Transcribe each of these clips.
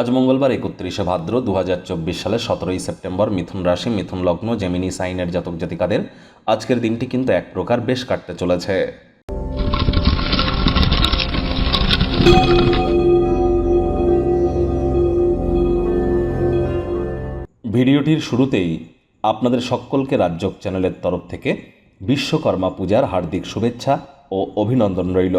আজ মঙ্গলবার একত্রিশে ভাদ্র দু সালের সতেরোই সেপ্টেম্বর মিথুন রাশি, মিথুন লগ্ন জেমিনি সাইনের জাতক জাতিকাদের আজকের দিনটি কিন্তু এক প্রকার বেশ কাটতে চলেছে। ভিডিওটির শুরুতেই আপনাদের সকলকে রাজ্যক চ্যানেলের তরফ থেকে বিশ্বকর্মা পূজার হার্দিক শুভেচ্ছা ও অভিনন্দন রইল।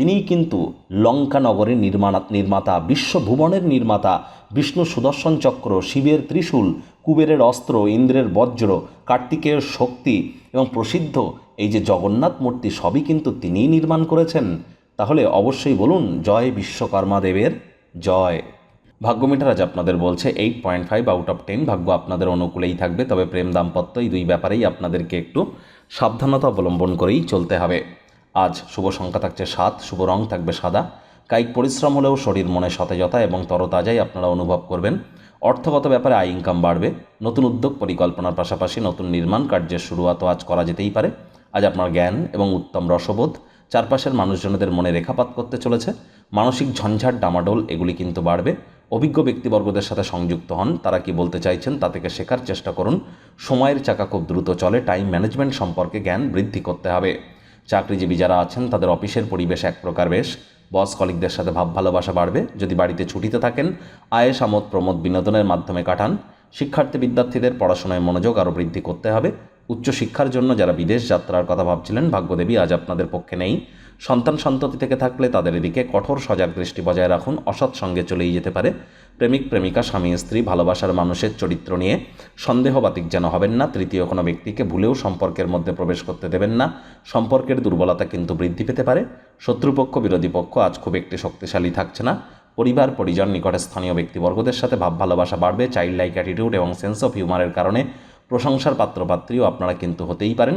তিনিই কিন্তু লঙ্কা নগরের নির্মাণ, নির্মাতা, বিশ্বভুবনের নির্মাতা, বিষ্ণু সুদর্শন চক্র, শিবের ত্রিশূল, কুবেরের অস্ত্র, ইন্দ্রের বজ্র, কার্তিকেয়ের শক্তি এবং প্রসিদ্ধ এই যে জগন্নাথ মূর্তি সবই কিন্তু তিনিই নির্মাণ করেছেন। তাহলে অবশ্যই বলুন, জয় বিশ্বকর্মা দেবের, জয়। ভাগ্য মিটার আজ আপনাদের বলছে eight point five out of ten ভাগ্য আপনাদের অনুকূলেই থাকবে, তবে প্রেম দাম্পত্য এই দুই ব্যাপারেই আপনাদেরকে একটু সাবধানতা অবলম্বন করেই চলতে হবে। আজ শুভ সংখ্যা থাকছে সাত শুভ রং থাকবে সাদা। কায়িক পরিশ্রম হলেও শরীর মনে সতেজতা এবং তরতাজাই আপনারা অনুভব করবেন। অর্থগত ব্যাপারে আয় ইনকাম বাড়বে। নতুন উদ্যোগ পরিকল্পনার পাশাপাশি নতুন নির্মাণ কার্যের শুরুয়াতও আজ করা যেতেই পারে। আজ আপনার জ্ঞান এবং উত্তম রসবোধ চারপাশের মানুষজনদের মনে রেখাপাত করতে চলেছে। মানসিক ঝঞ্ঝাট ডামাডোল এগুলি কিন্তু বাড়বে। অভিজ্ঞ ব্যক্তিবর্গদের সাথে সংযুক্ত হন। তারা কি বলতে চাইছেন তা থেকে শেখার চেষ্টা করুন। সময়ের চাকা খুব দ্রুত চলে। টাইম ম্যানেজমেন্ট সম্পর্কে জ্ঞান বৃদ্ধি করতে হবে। চাকরিজীবী যারা আছেন, তাদের অফিসের পরিবেশ এক প্রকার বেশ। বস কলিকদের সাথে ভাব ভালোবাসা বাড়বে। যদি বাড়িতে ছুটিতে থাকেন, আয়েস, আমোদ, প্রমোদ বিনোদনের মাধ্যমে কাটান। শিক্ষার্থী, বিদ্যার্থীদের পড়াশোনায় মনোযোগ আরও বৃদ্ধি করতে হবে। উচ্চশিক্ষার জন্য যারা বিদেশ যাত্রার কথা ভাবছিলেন, ভাগ্যদেবী আজ আপনাদের পক্ষে নেই। সন্তান সন্ততি থেকে থাকলে তাদের এদিকে কঠোর সজাগ দৃষ্টি বজায় রাখুন, অসৎ সঙ্গে চলেই যেতে পারে। প্রেমিক, প্রেমিকা, স্বামী, স্ত্রী, ভালোবাসার মানুষের চরিত্র নিয়ে সন্দেহবাতিক যেন হবেন না। তৃতীয় কোনো ব্যক্তিকে ভুলেও সম্পর্কের মধ্যে প্রবেশ করতে দেবেন না। সম্পর্কের দুর্বলতা কিন্তু বৃদ্ধি পেতে পারে। শত্রুপক্ষ, বিরোধী পক্ষ আজ খুব একটি শক্তিশালী থাকছে না। পরিবার, পরিজন, নিকটে স্থানীয় ব্যক্তিবর্গদের সাথে ভাব ভালোবাসা বাড়বে। চাইল্ড লাইক অ্যাটিটিউড এবং সেন্স অফ হিউমারের কারণে প্রশংসার পাত্রপাত্রীও আপনারা কিন্তু হতেই পারেন।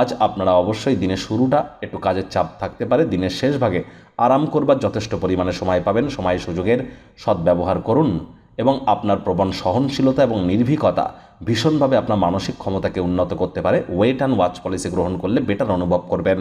আজ আপনারা অবশ্যই দিনের শুরুটা একটু কাজের চাপ থাকতে পারে, দিনের শেষ ভাগে আরাম করবার যথেষ্ট পরিমাণে সময় পাবেন, সময় সুযোগের সদ্ব্যবহার করুন এবং আপনার প্রবণ সহনশীলতা এবং নির্ভীকতা ভীষণভাবে আপনার মানসিক ক্ষমতাকে উন্নত করতে পারে। ওয়েট অ্যান্ড ওয়াচ পলিসি গ্রহণ করলে বেটার অনুভব করবেন।